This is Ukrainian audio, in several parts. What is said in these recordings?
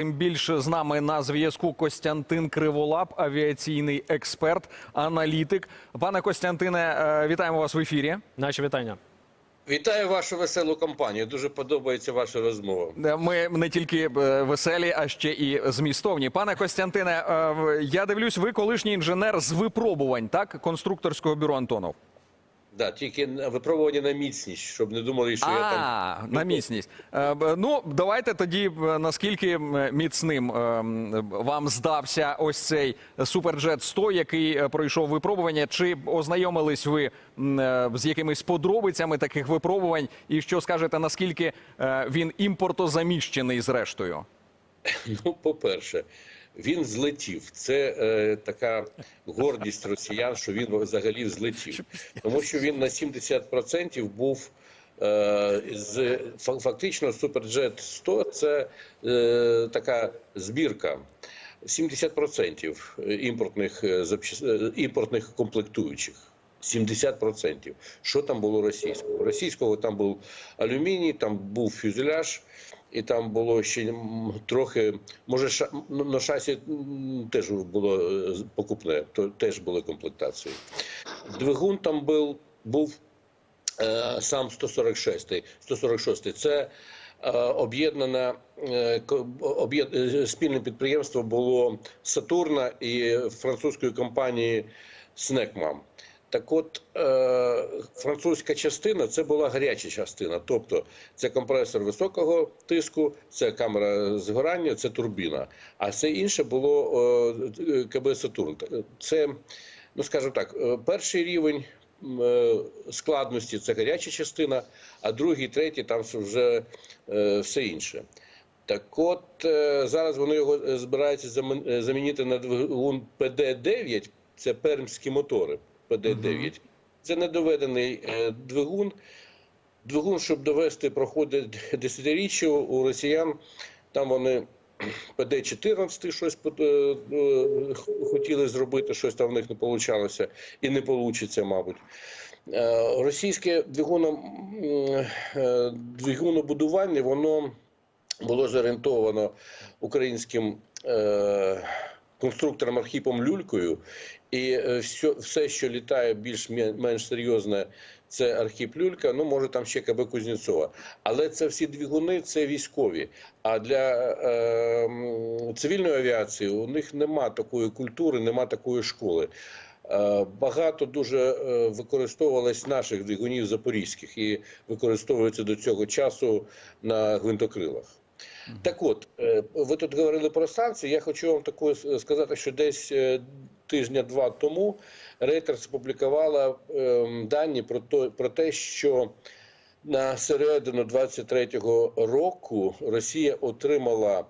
Тим більше з нами на зв'язку Костянтин Криволап, авіаційний експерт, аналітик. Пане Костянтине, е, вітаємо вас в ефірі. Наші вітання. Вітаю вашу веселу компанію. Дуже подобається ваша розмова. Е, Ми не тільки е, веселі, а ще і змістовні. Пане Костянтине, я дивлюсь, ви колишній інженер з випробувань, так конструкторського бюро Антонов. Да, тільки випробування на міцність, щоб не думали, що я там. А, на міцність. Е, Ну, давайте тоді е, наскільки міцним е, вам здався ось цей Суперджет 100, який пройшов випробування. Чи ознайомились ви з якимись подробицями таких випробувань? І що скажете, наскільки він імпортозаміщений зрештою? Ну, по-перше, він злетів. Це е, така гордість росіян, що він взагалі злетів. Тому що він на 70% був. е, З фа- фактично Суперджет 100 це е, така збірка. 70% імпортних е, е, імпортних комплектуючих. 70%. Що там було російського? Російського там був алюміній, там був фюзеляж, і там було ще трохи. Може, на шасі теж було е, покупне, то теж були комплектації. Двигун там був, був е, сам 146. 146. Це е, об'єднана е, ко- об'єд- е, спільне підприємство було Сатурна і французької компанії Снекмам. Так от, е, французька частина це була гаряча частина, тобто це компресор високого тиску, це камера згорання, це турбіна. А все інше було е, КБ Сатурн. Це, ну скажімо так, е, перший рівень е, складності це гаряча частина, а другий, третій там вже е, все інше. Так от е, зараз вони його е, збираються е, замінити на двигун ПД-9, це пермські мотори ПД-9. Це недоведений е, двигун. Двигун, щоб довести, проходить десятиріччя у росіян. Там вони ПД-14 щось е, е, хотіли зробити, щось там в них не вийшло і не вийде, мабуть. Російське е, двигунобудування, воно було зорієнтовано українським конструктором Архіпом Люлькою, і е, все, що літає більш-менш серйозне, це Архіп Люлька, ну може там ще КБ Кузнєцова. Але це всі двигуни, це військові. А для е, цивільної авіації у них нема такої культури, нема такої школи. Е, Багато дуже е, використовувалось наших двигунів запорізьких і використовується до цього часу на гвинтокрилах. Так от, е, ви тут говорили про санкції. Я хочу вам такое сказати, що десь е, тижня-два тому Reuters опублікувала ем, дані про то- про те, що на середину 23-го року Росія отримала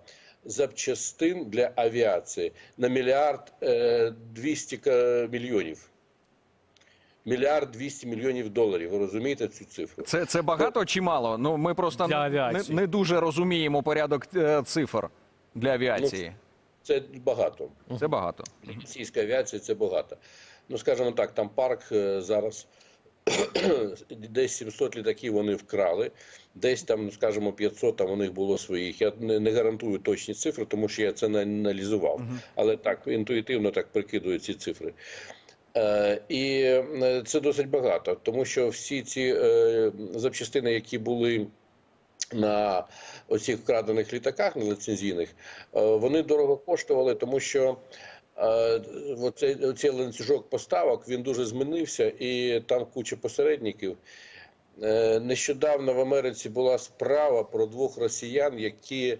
запчастин для авіації на мільярд е, 200 мільйонів. Мільярд 200 мільйонів доларів. Ви розумієте цю цифру? Це, це багато чи мало? Ну ми просто Для не, авіації. не дуже розуміємо порядок е, цифр для авіації. Це багато. Це багато. Російська авіація це багато. Ну, скажімо так, там парк е, зараз десь 700 літаків вони вкрали, десь там, ну, скажімо, 500 там у них було своїх. Я не, не гарантую точні цифри, тому що я це не аналізував. Але так, інтуїтивно так прикидую ці цифри. Е, і це досить багато, тому що всі ці е, запчастини, які були на оцих вкрадених літаках на ліцензійних, е, вони дорого коштували, тому що оцей, оцей ланцюжок поставок він дуже змінився, і там куча посередників. Нещодавно в Америці була справа про двох росіян, які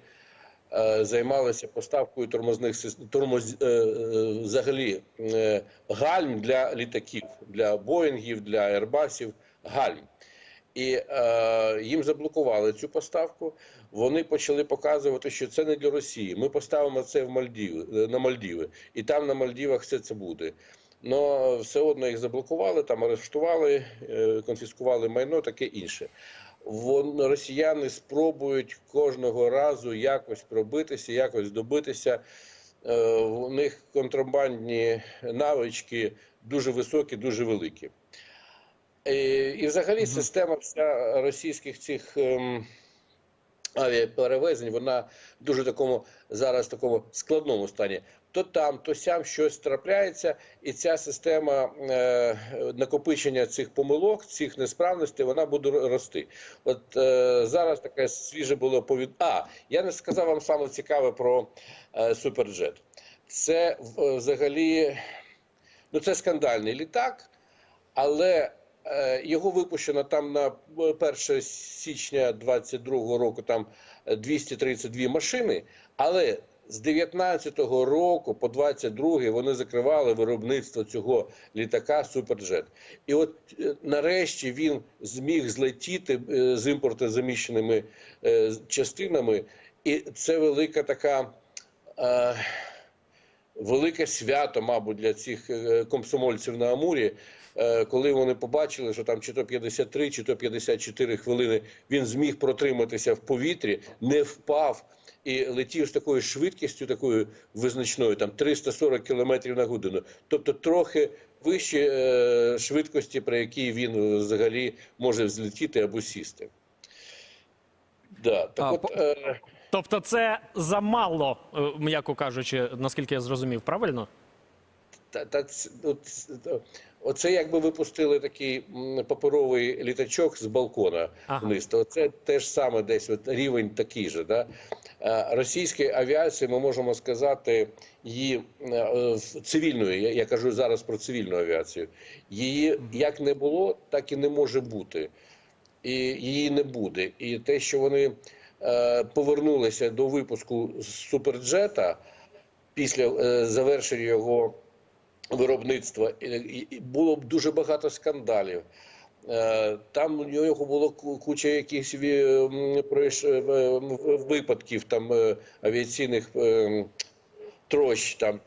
займалися поставкою тормозних тормоз, е, е, взагалі е, гальм для літаків, для Боїнгів, для Ербасів, гальм. І е, їм заблокували цю поставку. Вони почали показувати, що це не для Росії. Ми поставимо це в Мальдіви на Мальдіви, і там на Мальдівах все це буде. Но все одно їх заблокували, там арештували, е, конфіскували майно, таке інше. Вон, росіяни спробують кожного разу якось пробитися, якось добитися. Е, у них контрабандні навички дуже високі, дуже великі. І, і взагалі система вся російських цих ем, авіаперевезень, вона в дуже такому зараз такому складному стані. То там, то сям щось трапляється, і ця система е, накопичення цих помилок, цих несправностей, вона буде рости. От е, зараз таке свіже було повід... А, я не сказав вам саме цікаве про е, Суперджет. Це в- взагалі ну це скандальний літак, але е, його випущено там на 1 січня 22 року там е, 232 машини, але з 19-го року по 22-й вони закривали виробництво цього літака Суперджет. І от е, нарешті він зміг злетіти е, з імпортозаміщеними е, частинами, і це велика така. Велике свято, мабуть, для цих комсомольців на Амурі, коли вони побачили, що там чи то 53, чи то 54 хвилини він зміг протриматися в повітрі, не впав і летів з такою швидкістю, такою визначною, там 340 км на годину. Тобто трохи вище е, швидкості, при якій він е, взагалі може взлетіти або сісти. Да, так А, от, е, Тобто, це замало, е, м'яко кажучи, наскільки я зрозумів, правильно? Та, та, от, оце якби випустили такий паперовий літачок з балкона Ага. вниз, то це теж саме десь от рівень такий же. Да? Російської авіації ми можемо сказати, її е, цивільної, я, я кажу зараз про цивільну авіацію, її як не було, так і не може бути. І її не буде. І те, що вони е, повернулися до випуску суперджета після е, завершення його виробництва, було б дуже багато скандалів. Е, Там у нього було куча якихось е, м, випадків там е, авіаційних е, трощ там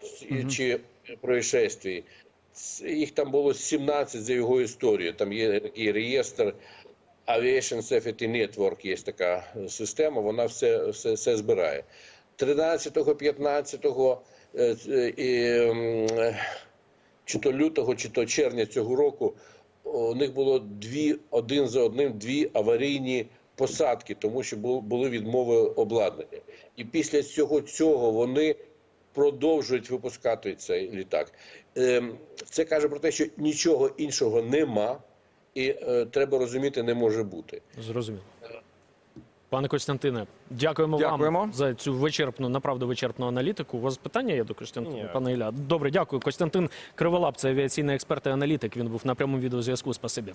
чи происшествій. Їх там було 17 за його історію. Там є такий реєстр Aviation Safety Network, є така система, вона все, все, все збирає. 13-го, 15-го е, е, і, м, е, чи то лютого, чи то червня цього року у них було дві один за одним дві аварійні посадки, тому що були відмови обладнання. І після всього цього вони продовжують випускати цей літак. Ем, Це каже про те, що нічого іншого нема, і е, треба розуміти, не може бути. Зрозуміло. Пане Костянтине, дякуємо, Дякуємо. вам за цю вичерпну, направду вичерпну аналітику. У вас питання є до Костянтина, Ні. пане Ілля? Добре, дякую. Костянтин Криволап, це авіаційний експерт і аналітик. Він був на прямому відеозв'язку. Спасибі.